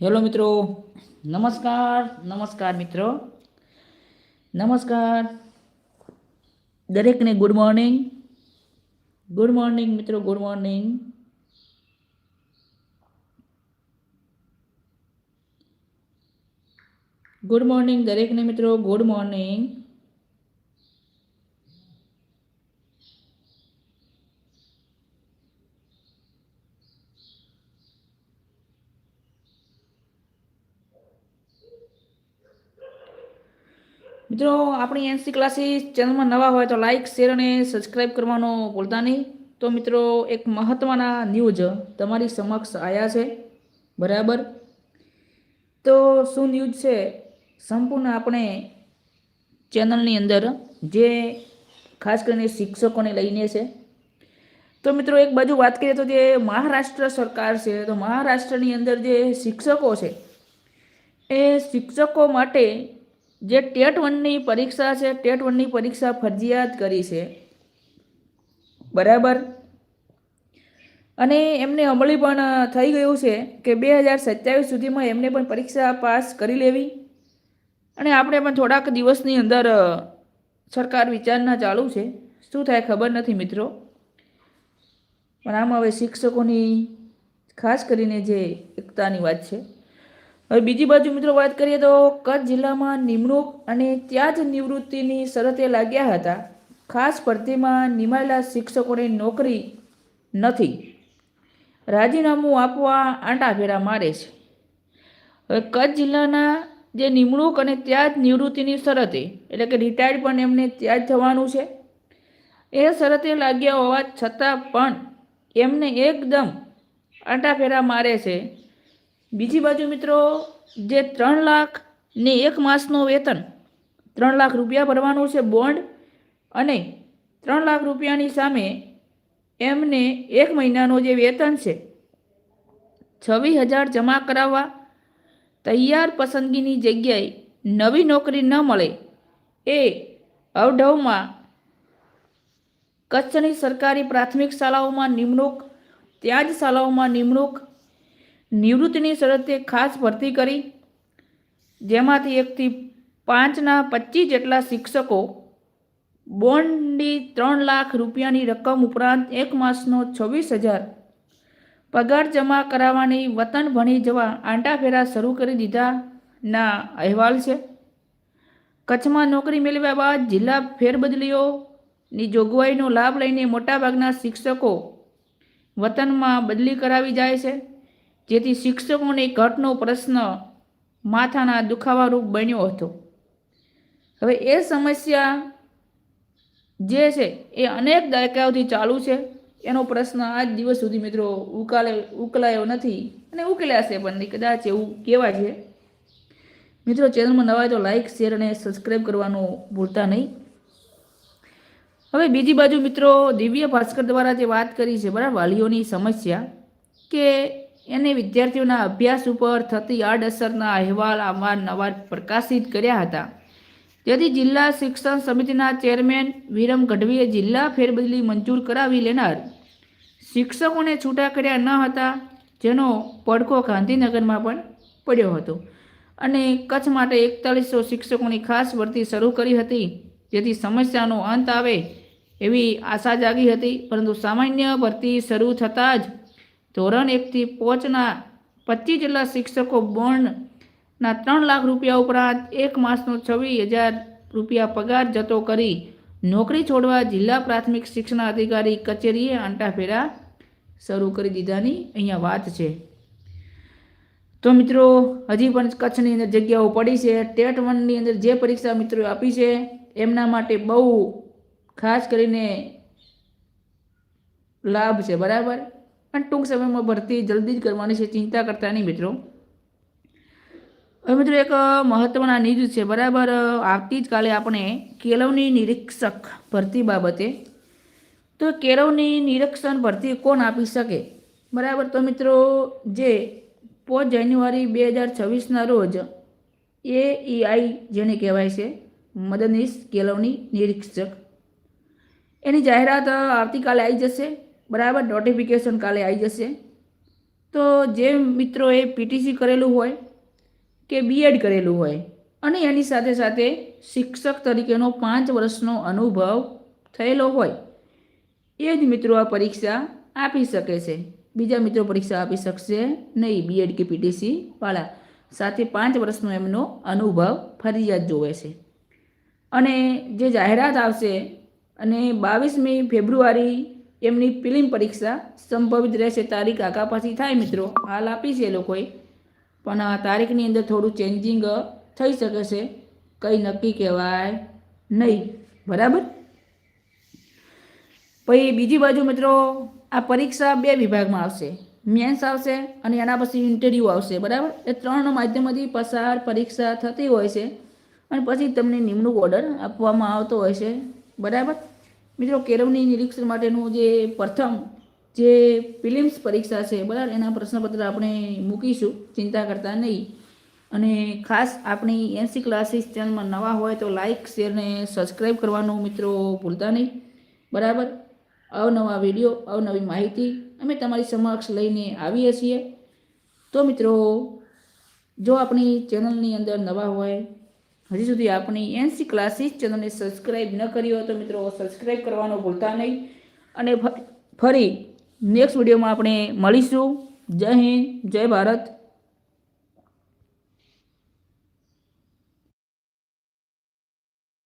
Hello મિત્રો નમસ્કાર નમસ્કાર મિત્રો નમસ્કાર દરેકને ગુડ મોર્નિંગ ગુડ મોર્નિંગ મિત્રો ગુડ મોર્નિંગ ગુડ મોર્નિંગ દરેકને મિત્રો ગુડ મોર્નિંગ મિત્રો, આપણી એનસી ક્લાસીસ ચેનલમાં નવા હોય તો લાઇક શેર અને સબસ્ક્રાઇબ કરવાનો ભૂલતા નહીં. તો મિત્રો, એક મહત્ત્વના ન્યૂઝ તમારી સમક્ષ આવ્યા છે. બરાબર? તો શું ન્યૂઝ છે? સંપૂર્ણ આપણે ચેનલની અંદર જે ખાસ કરીને શિક્ષકોને લઈને છે. તો મિત્રો, એક બાજુ વાત કરીએ તો જે મહારાષ્ટ્ર સરકાર છે, તો મહારાષ્ટ્રની અંદર જે શિક્ષકો છે, એ શિક્ષકો માટે જે ટેટ વનની પરીક્ષા છે, ટેટ વનની પરીક્ષા ફરજિયાત કરી છે. બરાબર? અને એમને અમલી પણ થઈ ગયું છે કે બે હજાર સત્યાવીસ સુધીમાં એમને પણ પરીક્ષા પાસ કરી લેવી. અને આપણે પણ થોડાક દિવસની અંદર સરકાર વિચારણા ચાલુ છે. શું થાય ખબર નથી મિત્રો. પણ આમ હવે શિક્ષકોની ખાસ કરીને જે એકતાની વાત છે હવે બીજી બાજુ મિત્રો વાત કરીએ તો કચ્છ જિલ્લામાં નિમણૂક અને ત્યાં જ નિવૃત્તિની શરતે લાગ્યા હતા. ખાસ ભરતીમાં નિમાયેલા શિક્ષકોને નોકરી નથી. રાજીનામું આપવા આંટાફેરા મારે છે. હવે કચ્છ જિલ્લાના જે નિમણૂક અને ત્યાં જ નિવૃત્તિની શરતે, એટલે કે રિટાયર્ડ પણ એમને ત્યાં જ થવાનું છે. એ શરતે લાગ્યા હોવા છતાં પણ એમને એકદમ આંટાફેરા મારે છે. બીજી બાજુ મિત્રો, જે ત્રણ લાખ ને એક માસનું વેતન, ત્રણ લાખ રૂપિયા ભરવાનું છે બોન્ડ, અને ત્રણ લાખ રૂપિયાની સામે એમને એક મહિનાનું જે વેતન છે, છવ્વીસ હજાર જમા કરાવવા, તૈયાર પસંદગીની જગ્યાએ નવી નોકરી ન મળે એ અવઢવમાં કચ્છની સરકારી પ્રાથમિક શાળાઓમાં નિમણૂક, ત્યાં જ શાળાઓમાં નિમણૂક નિવૃત્તિની શરતે ખાસ ભરતી કરી. જેમાંથી એકથી પાંચના પચીસ જેટલા શિક્ષકો બોન્ડની ત્રણ લાખ રૂપિયાની રકમ ઉપરાંત એક માસનો છવ્વીસ હજાર પગાર જમા કરાવવાની વતન ભણી જવા આંટાફેરા શરૂ કરી દીધાના અહેવાલ છે. કચ્છમાં નોકરી મેળવ્યા બાદ જિલ્લા ફેરબદલીઓની જોગવાઈનો લાભ લઈને મોટાભાગના શિક્ષકો વતનમાં બદલી કરાવી જાય છે. જેથી શિક્ષકોની ઘટનો પ્રશ્ન માથાના દુખાવારૂપ બન્યો હતો. હવે એ સમસ્યા જે છે, એ અનેક દાયકાઓથી ચાલુ છે. એનો પ્રશ્ન આજ દિવસ સુધી મિત્રો ઉકાલે, ઉકલાયો નથી અને ઉકેલાશે પણ નહીં કદાચ એવું કહેવાય છે. મિત્રો, ચેનલમાં નવા તો લાઇક શેર અને સબસ્ક્રાઈબ કરવાનું ભૂલતા નહીં. હવે બીજી બાજુ મિત્રો દિવ્ય ભાસ્કર દ્વારા જે વાત કરી છે, બરાબર, વાલીઓની સમસ્યા કે એને વિદ્યાર્થીઓના અભ્યાસ ઉપર થતી આડઅસરના અહેવાલ અવારનવાર પ્રકાશિત કર્યા હતા. તેથી જિલ્લા શિક્ષણ સમિતિના ચેરમેન વિરમ ગઢવીએ જિલ્લા ફેરબદલી મંજૂર કરાવી લેનાર. શિક્ષકોને છૂટા કર્યા ન હતા, જેનો પડખો ગાંધીનગરમાં પણ પડ્યો હતો. અને કચ્છ માટે એકતાલીસો શિક્ષકોની ખાસ ભરતી શરૂ કરી હતી. જેથી સમસ્યાનો અંત આવે એવી આશા જાગી હતી, પરંતુ સામાન્ય ભરતી શરૂ થતાં જ ધોરણ એકથી પોચના પચીસ જેટલા શિક્ષકો બોન્ડના ત્રણ લાખ રૂપિયા ઉપરાંત એક માસનો છવ્વીસ હજાર રૂપિયા પગાર જતો કરી નોકરી છોડવા જિલ્લા પ્રાથમિક શિક્ષણ અધિકારી કચેરીએ આંટાફેરા શરૂ કરી દીધાની અહીંયા વાત છે. તો મિત્રો, હજી પણ કચ્છની અંદર જગ્યાઓ પડી છે. ટેટ વનની અંદર જે પરીક્ષા મિત્રો આપી છે, એમના માટે બહુ ખાસ કરીને લાભ છે. બરાબર? અને ટૂંક સમયમાં ભરતી જલ્દી જ કરવાની છે, ચિંતા કરતા નહીં મિત્રો. હવે મિત્રો એક મહત્ત્વના ન્યૂઝ છે. બરાબર આવતી જ કાલે આપણે કેળવણી નિરીક્ષક ભરતી બાબતે. તો કેળવણી નિરીક્ષણ ભરતી કોણ આપી શકે? બરાબર, તો મિત્રો, જે પાંચ જાન્યુઆરી બે હજાર છવ્વીસના રોજ એઈઆઈ જેને કહેવાય છે, મદદનીશ કેળવણી નિરીક્ષક. એની જાહેરાત આવતીકાલે આવી જશે. બરાબર નોટિફિકેશન કાલે આવી જશે. તો જે મિત્રોએ પીટીસી કરેલું હોય કે બીએડ કરેલું હોય, અને એની સાથે સાથે શિક્ષક તરીકેનો પાંચ વર્ષનો અનુભવ થયેલો હોય, એ જ મિત્રો આ પરીક્ષા આપી શકે છે. બીજા મિત્રો પરીક્ષા આપી શકશે નહીં બીએડ કે પીટીસી વાળા. સાથે પાંચ વર્ષનો એમનો અનુભવ ફરજિયાત જોવે છે. અને જે જાહેરાત આવશે અને બાવીસમી ફેબ્રુઆરી એમની ફિલ્મ પરીક્ષા સંભવિત રહેશે તારીખ આગા પાછી થાય મિત્રો. હાલ આપી છે એ લોકોએ. પણ આ તારીખની અંદર થોડું ચેન્જિંગ થઈ શકે છે. કંઈ નક્કી કહેવાય નહીં. બરાબર? પછી બીજી બાજુ મિત્રો, આ પરીક્ષા બે વિભાગમાં આવશે. મેન્સ આવશે અને એના પછી ઇન્ટરવ્યૂ આવશે. બરાબર? એ ત્રણ માધ્યમથી પસાર પરીક્ષા થતી હોય છે. અને પછી તમને નિમણૂક ઓર્ડર આપવામાં આવતો હોય છે. બરાબર? મિત્રો કેરવની નિરીક્ષણ માટેનું જે પ્રથમ જે ફિલિમ્સ પરીક્ષા છે, બરાબર, એના પ્રશ્નપત્ર આપણે મૂકીશું, ચિંતા કરતા નહીં. અને ખાસ આપણી એનસી ક્લાસીસ ચેનલમાં નવા હોય તો લાઇક શેર ને સબસ્ક્રાઈબ કરવાનું મિત્રો ભૂલતા નહીં. બરાબર? અવનવા વીડિયો, અવનવી માહિતી અમે તમારી સમક્ષ લઈને આવીએ છીએ. તો મિત્રો, જો આપણી ચેનલની અંદર નવા હોય હજી સુધી આપણી એનસી ક્લાસીસ ચેનલને સબસ્ક્રાઈબ ન કરી હોય તો મિત્રો સબસ્ક્રાઈબ કરવાનું ભૂલતા નહીં. અને ફરી નેક્સ્ટ વિડીયોમાં આપણે મળીશું. જય હિન્દ, જય ભારત.